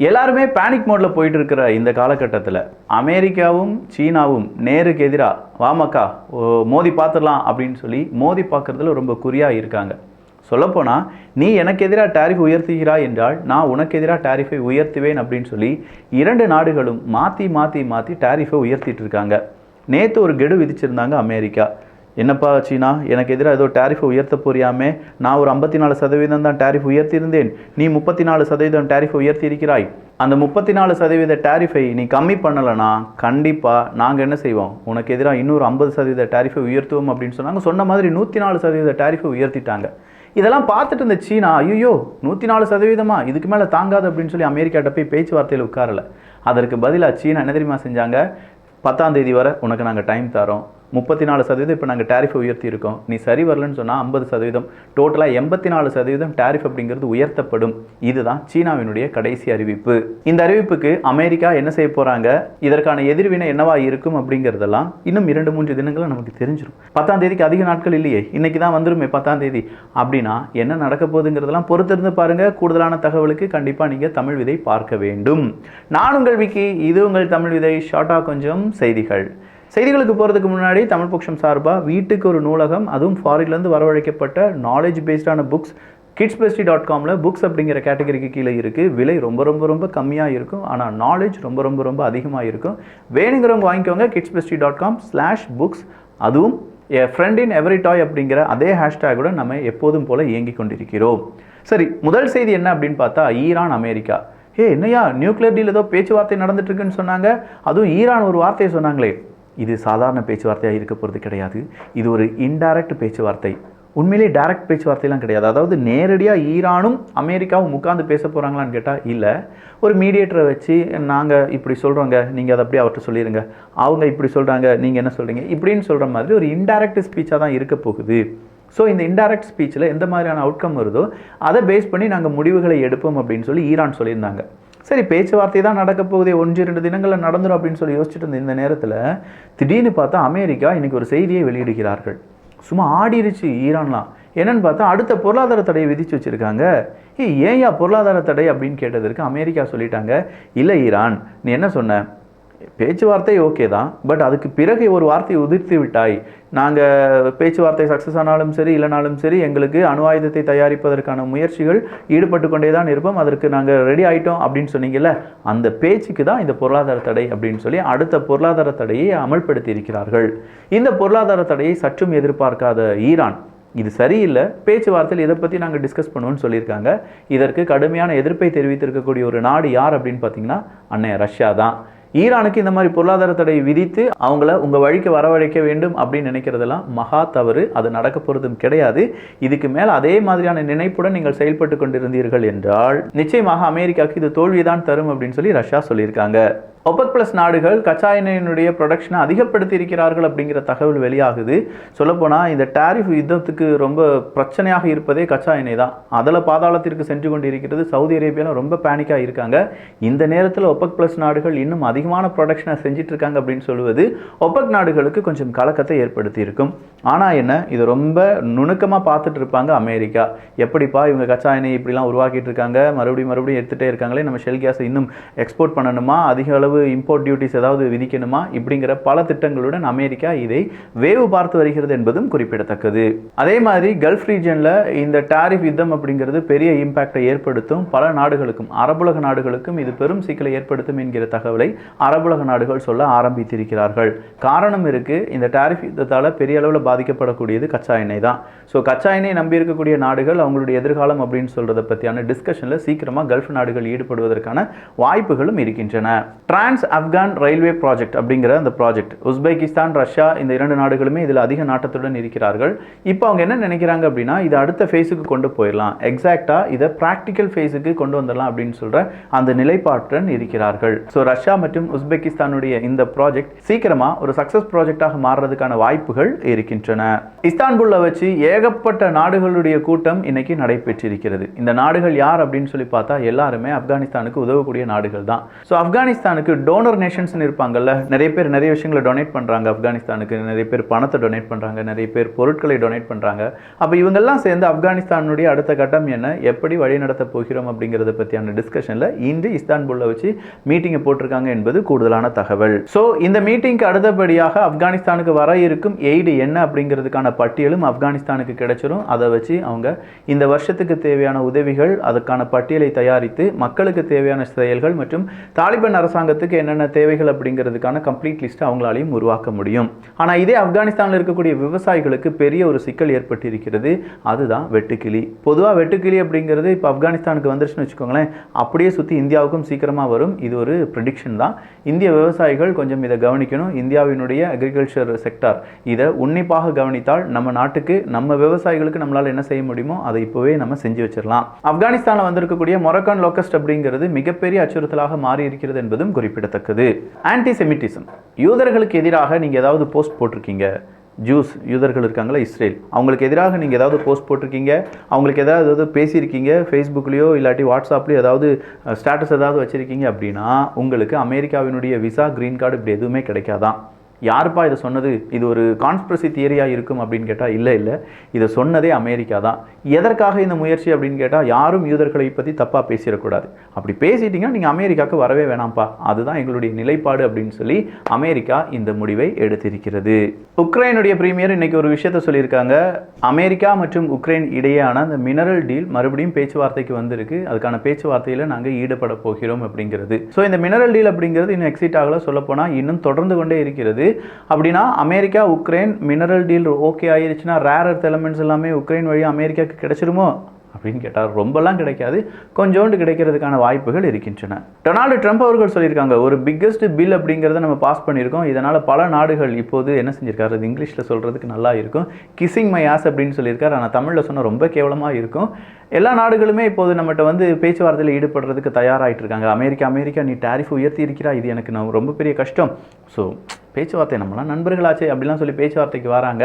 எல்லாருமே பேனிக் மோடில் போயிட்டு இருக்கிற இந்த காலகட்டத்தில் அமெரிக்காவும் சீனாவும் நேருக்கு எதிராக வாமக்கா ஓ, மோதி பார்த்துடலாம் அப்படின்னு சொல்லி மோதி பார்க்குறதுல ரொம்ப குறியாக இருக்காங்க. சொல்லப்போனால் நீ எனக்கு எதிராக டாரிஃப் உயர்த்துகிறாய் என்றால் நான் உனக்கு எதிராக டாரிஃபை உயர்த்துவேன் அப்படின்னு சொல்லி இரண்டு நாடுகளும் மாற்றி மாற்றி மாற்றி டாரிஃபை உயர்த்திட்டு இருக்காங்க. நேற்று ஒரு கெடு விதிச்சிருந்தாங்க அமெரிக்கா. என்னப்பா சீனா எனக்கு எதிராக ஏதோ டேரிஃப் உயர்த்த போறியாமே? நான் ஒரு ஐம்பத்தி நாலு சதவீதம் தான் டேரிஃப் உயர்த்தியிருந்தேன். நீ முப்பத்தி நாலு சதவீதம் டேரிஃப் உயர்த்தி இருக்கிறாய் அந்த முப்பத்தி நாலு சதவீத டேரிஃபை நீ கம்மி பண்ணலைன்னா கண்டிப்பாக நாங்கள் என்ன செய்வோம்? உனக்கு எதிராக இன்னொரு ஐம்பது சதவீத டாரிஃபை உயர்த்துவோம் அப்படின்னு சொன்னாங்க. சொன்ன மாதிரி நூற்றி நாலு சதவீத டேரிஃபை உயர்த்திட்டாங்க. இதெல்லாம் பார்த்துட்டு இருந்த சீனா ஐயோ நூற்றி நாலு சதவீதமா? இதுக்கு மேலே தாங்காது அப்படின்னு சொல்லி அமெரிக்காட்ட போய் பேச்சுவார்த்தையில் உட்காரல. அதற்கு பதிலாக சீனா என்ன தெரியுமா செஞ்சாங்க? பத்தாம் தேதி வரை உனக்கு நாங்கள் டைம் தரோம். முப்பத்தி நாலு சதவீதம் இப்போ நாங்கள் டேரிஃபை உயர்த்தி இருக்கோம் நீ சரி வரலன்னு சொன்னால் ஐம்பது சதவீதம். டோட்டலாக எண்பத்தி நாலு சதவீதம் டேரிஃப் அப்படிங்கிறது உயர்த்தப்படும். இதுதான் சீனாவினுடைய கடைசி அறிவிப்பு. இந்த அறிவிப்புக்கு அமெரிக்கா என்ன செய்ய போகிறாங்க இதற்கான எதிர்வினை என்னவா இருக்கும் அப்படிங்கிறதெல்லாம் இன்னும் இரண்டு மூன்று தினங்களில் நமக்கு தெரிஞ்சிடும் பத்தாம் தேதிக்கு அதிக நாட்கள் இல்லையே. இன்னைக்கு தான் வந்துருமே பத்தாம் தேதி. அப்படின்னா என்ன நடக்க போகுதுங்கிறதெல்லாம் பொறுத்திருந்து பாருங்க. கூடுதலான தகவலுக்கு கண்டிப்பாக நீங்கள் தமிழ் விதை பார்க்க வேண்டும். நான் உங்கள் விக்கி இது உங்கள் தமிழ் விதை. ஷார்ட்டாக கொஞ்சம் செய்திகள். செய்திகளுக்கு போகிறதுக்கு முன்னாடி தமிழ் பக்ஷம் சார்பாக வீட்டுக்கு ஒரு நூலகம் அதுவும் ஃபாரின்லேருந்து வரவழைக்கப்பட்ட நாலேஜ் பேஸ்டான புக்ஸ் கிட்ஸ் பெஸ்டி டாட் காமில் புக்ஸ் அப்படிங்கிற கேட்டகரிக்கு கீழே இருக்குது விலை ரொம்ப ரொம்ப ரொம்ப கம்மியாக இருக்கும். ஆனால் நாலேஜ் ரொம்ப ரொம்ப ரொம்ப அதிகமாக இருக்கும். வேணுங்கிறவங்க வாங்கிக்கோங்க kids bestie dot com slash books அதுவும் எ ஃப்ரெண்ட் இன் எவரி டாய் அப்படிங்கிற அதே ஹேஷ்டேகுட நம்ம எப்போதும் போல் இயங்கி கொண்டிருக்கிறோம். சரி முதல் செய்தி என்ன அப்படின்னு பார்த்தா ஈரான் அமெரிக்கா. ஏ என்னையா நியூக்ளியர் டீல் ஏதோ பேச்சுவார்த்தை நடந்துட்டு இருக்குன்னு சொன்னாங்க. அதுவும் ஈரான் ஒரு வார்த்தையை சொன்னாங்களே. இது சாதாரண பேச்சுவார்த்தையாக இருக்க போகிறது கிடையாது. இது ஒரு இன்டைரக்ட் பேச்சுவார்த்தை. உண்மையிலே டைரக்ட் பேச்சுவார்த்தைலாம் கிடையாது. அதாவது நேரடியாக ஈரானும் அமெரிக்காவும் உட்காந்து பேச போகிறாங்களான்னு கேட்டால் இல்லை. ஒரு மீடியேட்டரை வச்சு நாங்கள் இப்படி சொல்கிறோங்க நீங்கள் அதை அப்படியே அவர்கிட்ட சொல்லிடுங்க அவங்க இப்படி சொல்கிறாங்க நீங்கள் என்ன சொல்கிறீங்க இப்படின்னு சொல்கிற மாதிரி ஒரு இன்டைரக்ட் ஸ்பீச்சாக தான் இருக்க போகுது. ஸோ இந்த இன்டைரக்ட் ஸ்பீச்சில் எந்த மாதிரியான அவுட்கம் வருதோ அதை பேஸ் பண்ணி நாங்கள் முடிவுகளை எடுப்போம் அப்படின்னு சொல்லி ஈரான் சொல்லியிருந்தாங்க. சரி பேச்சுவார்த்தை தான் நடக்க போகுது ஒன்று ரெண்டு தினங்களில் நடந்துடும் அப்படின்னு சொல்லி யோசிச்சுட்டு இருந்த இந்த நேரத்தில் திடீர்னு பார்த்தா அமெரிக்கா இன்னைக்கு ஒரு செய்தியை வெளியிடுகிறார்கள். சும்மா ஆடிருச்சு ஈரான்லாம். என்னன்னு பார்த்தா அடுத்த பொருளாதார தடையை விதிச்சு வச்சுருக்காங்க. ஏ ஏன்யா பொருளாதார தடை அப்படின்னு கேட்டதற்கு அமெரிக்கா சொல்லிட்டாங்க இல்லை ஈரான் நீ என்ன சொன்ன? பேச்சுவார்த்தை ஓகே தான் பட் அதுக்கு பிறகு ஒரு வார்த்தையை உதிர்த்து விட்டாய். நாங்கள் பேச்சுவார்த்தை சக்ஸஸ் ஆனாலும் சரி இல்லைனாலும் சரி எங்களுக்கு அணு ஆயுதத்தை தயாரிப்பதற்கான முயற்சிகள் ஈடுபட்டு கொண்டே தான் இருப்போம். அதற்கு நாங்கள் ரெடி ஆகிட்டோம் அப்படின்னு சொன்னீங்கல்ல அந்த பேச்சுக்கு தான் இந்த பொருளாதார தடை அப்படின்னு சொல்லி அடுத்த பொருளாதார தடையை அமல்படுத்தி இருக்கிறார்கள் இந்த பொருளாதார தடையை சற்றும் எதிர்பார்க்காத ஈரான் இது சரியில்லை பேச்சுவார்த்தையில் இதை பற்றி நாங்கள் டிஸ்கஸ் பண்ணுவோம்னு சொல்லியிருக்காங்க. இதற்கு கடுமையான எதிர்ப்பை தெரிவித்திருக்கக்கூடிய ஒரு நாடு யார் அப்படின்னு பார்த்தீங்கன்னா அன்னைய ரஷ்யா தான். ஈரானுக்கு இந்த மாதிரி பொருளாதார தடை விதித்து அவங்கள உங்கள் வழிக்கு வரவழைக்க வேண்டும் அப்படின்னு நினைக்கிறதெல்லாம் மகா தவறு. அது நடக்க போகிறதும் கிடையாது. இதுக்கு மேலே அதே மாதிரியான நினைப்புடன் நீங்கள் செயல்பட்டு கொண்டிருந்தீர்கள் என்றால் நிச்சயமாக அமெரிக்காவுக்கு இது தோல்விதான் தரும் அப்படின்னு சொல்லி ரஷ்யா சொல்லியிருக்காங்க. ஒபக் பிளஸ் நாடுகள் கச்சா எண்ணெயினுடைய ப்ரொடக்ஷனை அதிகப்படுத்தி இருக்கிறார்கள் அப்படிங்கிற தகவல் வெளியாகுது. சொல்லப்போனால் இந்த டாரிஃப் யுத்தத்துக்கு ரொம்ப பிரச்சனையாக இருப்பதே கச்சா எண்ணெய் தான். அதில் பாதாளத்திற்கு சென்று கொண்டிருக்கிறது சவுதி அரேபியாவில் ரொம்ப பேனிக்காக இருக்காங்க. இந்த நேரத்தில் ஒபக் பிளஸ் நாடுகள் இன்னும் அதிகமான ப்ரொடக்ஷனை செஞ்சிட்டு இருக்காங்க அப்படின்னு சொல்லுவது ஒபக் நாடுகளுக்கு கொஞ்சம் கலக்கத்தை ஏற்படுத்தி இருக்கும் ஆனால் என்ன இது ரொம்ப நுணுக்கமாக பார்த்துட்டு இருப்பாங்க அமெரிக்கா. எப்படிப்பா இவங்க கச்சா எண்ணெய் இப்படிலாம் உருவாக்கிட்டு இருக்காங்க மறுபடியும் மறுபடியும் எடுத்துகிட்டே இருக்காங்களே நம்ம ஷெல் கேஸை இன்னும் எக்ஸ்போர்ட் பண்ணணுமா? அதிக அளவு உணவு இம்போர்ட் டியூட்டிஸ் ஏதாவது விதிக்கணுமா? இப்படிங்கிற பல திட்டங்களுடன் அமெரிக்கா இதை வேவு பார்த்து வருகிறது என்பதும் குறிப்பிடத்தக்கது. அதே மாதிரி கல்ஃப் ரீஜனில் இந்த டாரிஃப் யுத்தம் அப்படிங்கிறது பெரிய இம்பாக்டை ஏற்படுத்தும். பல நாடுகளுக்கும் அரபுலக நாடுகளுக்கும் இது பெரும் சிக்கலை ஏற்படுத்தும் என்கிற தகவலை அரபுலக நாடுகள் சொல்ல ஆரம்பித்திருக்கிறார்கள். காரணம் இருக்குது இந்த டாரிஃப் யுத்தத்தால் பெரிய அளவில் பாதிக்கப்படக்கூடியது கச்சா எண்ணெய் தான். ஸோ கச்சா எண்ணெய் நம்பி இருக்கக்கூடிய நாடுகள் அவங்களுடைய எதிர்காலம் அப்படின்னு சொல்கிறத பற்றியான டிஸ்கஷனில் சீக்கிரமாக கல்ஃப் நாடுகள் ஈடுபடுவதற்கான வாய்ப்புகளும் இருக்கின்றன. டிரான்ஸ் ஆப்கான் ரயில்வே ப்ராஜெக்ட் அப்படிங்கிற அந்த ப்ராஜெக்ட் உஸ்பெகிஸ்தான் ரஷ்யா இந்த இரண்டு நாடுகளுமே இதில் அதிக நாட்டத்துடன் இருக்கிறார்கள். இப்போ அவங்க என்ன நினைக்கிறாங்க அப்படின்னா இது அடுத்த ஃபேஸுக்கு கொண்டு போயிடலாம். எக்ஸாக்டாக இதை ப்ராக்டிக்கல் ஃபேஸுக்கு கொண்டு வந்துடலாம் அப்படின்னு சொல்கிற அந்த நிலைப்பாட்டுடன் இருக்கிறார்கள். ஸோ ரஷ்யா மற்றும் உஸ்பெகிஸ்தானுடைய இந்த ப்ராஜெக்ட் சீக்கிரமாக ஒரு சக்ஸஸ் ப்ராஜெக்டாக மாறுறதுக்கான வாய்ப்புகள் இருக்கின்றன. இஸ்தான்புல்ல வச்சு ஏகப்பட்ட நாடுகளுடைய கூட்டம் இன்னைக்கு நடைபெற்றிருக்கிறது. இந்த நாடுகள் யார் அப்படின்னு சொல்லி பார்த்தா எல்லாருமே ஆப்கானிஸ்தானுக்கு உதவக்கூடிய நாடுகள் தான். ஸோ ஆப்கானிஸ்தானுக்கு டோனர் நேஷன்ஸ்னு இருப்பாங்கல்ல நிறைய பேர் நிறைய விஷயங்களை டொனேட் பண்ணுறாங்க ஆப்கானிஸ்தானுக்கு நிறைய பேர் பணத்தை டொனேட் பண்றாங்க நிறைய பேர் பொருட்களை டொனேட் பண்ணுறாங்க அப்போ இவங்கெல்லாம் சேர்ந்து ஆப்கானிஸ்தானுடைய அடுத்த கட்டம் என்ன? எப்படி வழி நடத்த போகிறோம் அப்படிங்கிறத பற்றியான டிஸ்கஷனில் இன்று இஸ்தான்புல்ல வச்சு மீட்டிங்கை போட்டிருக்காங்க என்பது கூடுதலான தகவல். ஸோ இந்த மீட்டிங்க்கு அடுத்தபடியாக ஆப்கானிஸ்தானுக்கு வர இருக்கும் எய்டு என்ன அப்படிங்கிறதுக்கான பட்டியலும் ஆப்கானிஸ்தானுக்கு கிடைச்சிரும். அதை வச்சு அவங்க இந்த வருஷத்துக்கு தேவையான உதவிகள் அதுக்கான பட்டியலை தயாரித்து மக்களுக்கு தேவையான செயல்கள் மற்றும் தாலிபான் பண்ணுறதுக்கு என்னென்ன தேவைகள் அப்படிங்கிறதுக்கான கம்ப்ளீட் லிஸ்ட்டை அவங்களாலையும் உருவாக்க முடியும். ஆனால் இதே ஆப்கானிஸ்தானில் இருக்கக்கூடிய விவசாயிகளுக்கு பெரிய ஒரு சிக்கல் ஏற்பட்டிருக்கிறது. அதுதான் வெட்டுக்கிளி. பொதுவாக வெட்டுக்கிளி அப்படிங்கிறது இப்போ ஆப்கானிஸ்தானுக்கு வந்துருச்சுன்னு வச்சுக்கோங்களேன். அப்படியே சுற்றி இந்தியாவுக்கும் சீக்கிரமாக வரும். இது ஒரு ப்ரிடிக்ஷன் தான். இந்திய விவசாயிகள் கொஞ்சம் இதை கவனிக்கணும். இந்தியாவினுடைய அக்ரிகல்ச்சர் செக்டார் இதை உன்னிப்பாக கவனித்தால் நம்ம நாட்டுக்கு நம்ம விவசாயிகளுக்கு நம்மளால் என்ன செய்ய முடியுமோ அதை இப்போவே நம்ம செஞ்சு வச்சிடலாம் ஆப்கானிஸ்தானில் வந்திருக்கக்கூடிய மொரக்கான் லோக்கஸ்ட் அப்படிங்கிறது மிகப்பெரிய அச்சுறுத்தலாக மாறி இருக்கிறது என்பதும் குறிப்பிடத்தக்கது. ஆன்டிசெமிட்டிசம் யூதர்களுக்கு எதிராக நீங்கள் ஏதாவது போஸ்ட் போட்டிருக்கீங்க? ஜூஸ் யூதர்கள் இருக்காங்களா? இஸ்ரேல் அவங்களுக்கு எதிராக நீங்கள் ஏதாவது போஸ்ட் போட்டிருக்கீங்க? அவங்களுக்கு ஏதாவது ஏதாவது பேசியிருக்கீங்க? ஃபேஸ்புக்லேயோ இல்லாட்டி வாட்ஸ்அப்லேயோ ஏதாவது ஸ்டேட்டஸ் ஏதாவது வச்சுருக்கீங்க அப்படின்னா உங்களுக்கு அமெரிக்காவினுடைய விசா க்ரீன் கார்டு இப்படி எதுவுமே கிடைக்காதான். யாருப்பா இதை சொன்னது? இது ஒரு கான்ஸ்பிரசி தியரியாக இருக்கும் அப்படின்னு கேட்டால் இல்லை இல்லை. இதை சொன்னதே அமெரிக்கா தான். எதற்காக இந்த முயற்சி அப்படின்னு கேட்டால் யாரும் யூதர்களை பற்றி தப்பாக பேசிடக்கூடாது. அப்படி பேசிட்டிங்கன்னா நீங்கள் அமெரிக்காவுக்கு வரவே வேணாம்ப்பா. அதுதான் எங்களுடைய நிலைப்பாடு அப்படின்னு சொல்லி அமெரிக்கா இந்த முடிவை எடுத்திருக்கிறது. உக்ரைனுடைய பிரீமியர் இன்னைக்கு ஒரு விஷயத்த சொல்லியிருக்காங்க. அமெரிக்கா மற்றும் உக்ரைன் இடையேயான அந்த மினரல் டீல் மறுபடியும் பேச்சுவார்த்தைக்கு வந்திருக்கு. அதுக்கான பேச்சுவார்த்தையில் நாங்கள் ஈடுபட போகிறோம் அப்படிங்கிறது. ஸோ இந்த மினரல் டீல் அப்படிங்கிறது இன்னும் எக்ஸிட் ஆகல. சொல்லப்போனால் இன்னும் தொடர்ந்து கொண்டே இருக்கிறது. அப்படின்னா America Ukraine mineral deal okay ஆயிருச்சுன்னா rare earth elements எல்லாமே உக்ரைன் வழியாக அமெரிக்காவுக்கு கிடைச்சிருமோ? அப்படின்னு கேட்டால் ரொம்பலாம் கிடைக்காது. கொஞ்சோண்டு கிடைக்கிறதுக்கான வாய்ப்புகள் இருக்கின்றன. டொனால்டு ட்ரம்ப் அவர்கள் சொல்லியிருக்காங்க ஒரு பிக்கஸ்ட் பில் அப்படிங்கிறத நம்ம பாஸ் பண்ணியிருக்கோம். இதனால் பல நாடுகள் இப்போது என்ன செஞ்சிருக்காரு அது இங்கிலீஷில் சொல்கிறதுக்கு நல்லா இருக்கும். கிசிங் மை ஆஸ் அப்படின்னு சொல்லியிருக்காரு. ஆனால் தமிழில் சொன்னால் ரொம்ப கேவலமாக இருக்கும். எல்லா நாடுகளுமே இப்போது நம்மகிட்ட வந்து பேச்சுவார்த்தையில் ஈடுபடுறதுக்கு தயாராகிட்டு இருக்காங்க. அமெரிக்கா அமெரிக்கா நீ டாரிஃப் உயர்த்தி இருக்கிறா? இது எனக்கு நான் ரொம்ப பெரிய கஷ்டம். ஸோ பேச்சுவார்த்தை நம்மளாம் நண்பர்களாச்சே அப்படிலாம் சொல்லி பேச்சுவார்த்தைக்கு வராங்க.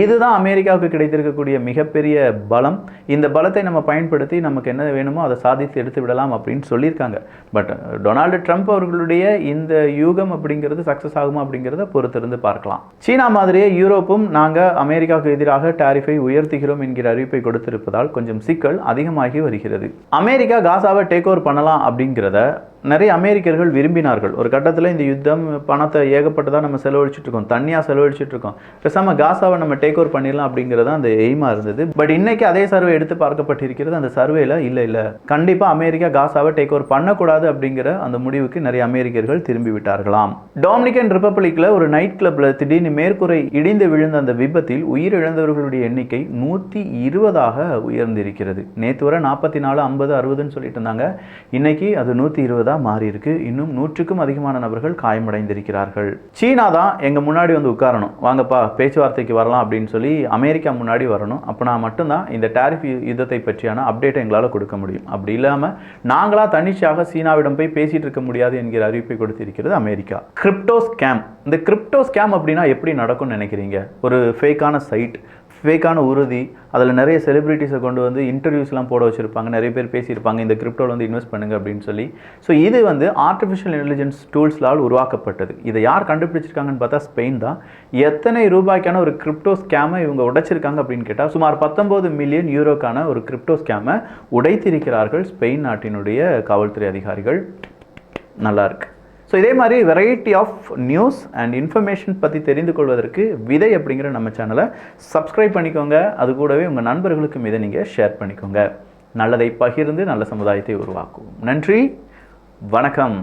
இதுதான் அமெரிக்காவுக்கு கிடைத்திருக்கக்கூடிய மிகப்பெரிய பலம். இந்த பலத்தை நம்ம பயன்படுத்தி நமக்கு என்ன வேணுமோ அதை சாதித்து எடுத்து விடலாம் அப்படின்னு சொல்லியிருக்காங்க. பட் uh, டொனால்டு ட்ரம்ப் அவர்களுடைய இந்த யூகம் அப்படிங்கிறது சக்ஸஸ் ஆகுமா அப்படிங்கிறத பொறுத்திருந்து பார்க்கலாம். சீனா மாதிரியே யூரோப்பும் நாங்கள் அமெரிக்காவுக்கு எதிராக டாரிஃபை உயர்த்துகிறோம் என்கிற அறிவிப்பை கொடுத்திருப்பதால் கொஞ்சம் சிக்கல் அதிகமாகி வருகிறது. அமெரிக்கா காசாவை டேக் ஓவர் பண்ணலாம் அப்படிங்கிறத நிறைய அமெரிக்கர்கள் விரும்பினார்கள். ஒரு கட்டத்தில் இந்த யுத்தம் பணத்தை ஏகப்பட்டதாக நம்ம செலவழிச்சிட்ருக்கோம் தனியாக செலவழிச்சிட்ருக்கோம் பேசாமல் காசாவை நம்ம டேக் ஓவர் பண்ணிடலாம் அப்படிங்கிறதா அந்த எய்மாக இருந்தது. பட் இன்றைக்கி அதே சர்வே எடுத்து பார்க்கப்பட்டிருக்கிறது. அந்த சர்வேல இல்லை இல்லை. கண்டிப்பாக அமெரிக்கா காசாவை டேக் ஓவர் பண்ணக்கூடாது அப்படிங்கிற அந்த முடிவுக்கு நிறைய அமெரிக்கர்கள் திரும்பி விட்டார்களாம். டொமினிகன் ரிப்பப்ளிக்கில் ஒரு நைட் கிளப்பில் திடீர்னு மேற்கூரை இடிந்து விழுந்த அந்த விபத்தில் உயிரிழந்தவர்களுடைய எண்ணிக்கை நூற்றி இருபதாக உயர்ந்திருக்கிறது. நேற்று வரை நாற்பத்தி நாலு ஐம்பது அறுபதுன்னு சொல்லிட்டு இருந்தாங்க. இன்னைக்கு அது நூற்றி இருபது? மாறி இருக்கு. இன்னும் நூற்றுக்கும் அதிகமான நபர்கள் காயமடைந்திருக்கிறார்கள். சீனா தான் எங்கள் முன்னாடி வந்து உட்காரணும். வாங்கப்பா பேச்சுவார்த்தைக்கு வரலாம் அப்படின்னு சொல்லி அமெரிக்கா முன்னாடி வரணும். அப்போனா மட்டும்தான் இந்த டாரிஃப் யுத்தத்தை பற்றியான அப்டேட்டை எங்களால் கொடுக்க முடியும். அப்படி இல்லாமல் நாங்களாக தனிச்சாக சீனாவிடம் போய் பேசிட்டு இருக்க முடியாது என்கிற அறிவிப்பை கொடுத்திருக்கிறது அமெரிக்கா. கிரிப்டோ ஸ்கேம் இந்த கிரிப்டோ ஸ்கேம் அப்படின்னா எப்படி நடக்கும்னு நினைக்கிறீங்க? ஒரு ஃபேக்கான சைட் ஃபேக்கான உறுதி அதில் நிறைய செலிபிரிட்டிஸை கொண்டு வந்து இன்டர்வியூஸ்லாம் போட வச்சுருப்பாங்க. நிறைய பேர் பேசியிருப்பாங்க இந்த கிரிப்டோவில் வந்து இன்வெஸ்ட் பண்ணுங்க அப்படின்னு சொல்லி. ஸோ இது வந்து ஆர்டிஃபிஷியல் இன்டெலிஜென்ஸ் டூல்ஸ்லால் உருவாக்கப்பட்டது. இதை யார் கண்டுபிடிச்சிருக்காங்கன்னு பார்த்தா ஸ்பெயின் தான். எத்தனை ரூபாய்க்கான ஒரு கிரிப்டோ ஸ்கேமை இவங்க உடைச்சிருக்காங்க அப்படின்னு கேட்டால் சுமார் பத்தொம்போது மில்லியன் யூரோக்கான ஒரு கிரிப்டோ ஸ்கேமை உடைத்திருக்கிறார்கள் ஸ்பெயின் நாட்டினுடைய காவல்துறை அதிகாரிகள். நல்லாருக்கு ஸோ இதே மாதிரி variety of news and information பற்றி தெரிந்து கொள்வதற்கு விதை அப்படிங்கிற நம்ம சேனலை சப்ஸ்கிரைப் பண்ணிக்கோங்க. அது கூடவே உங்கள் நண்பர்களுக்கும் இதை நீங்கள் ஷேர் பண்ணிக்கோங்க. நல்லதை பகிர்ந்து நல்ல சமுதாயத்தை உருவாக்குவோம். நன்றி. வணக்கம்.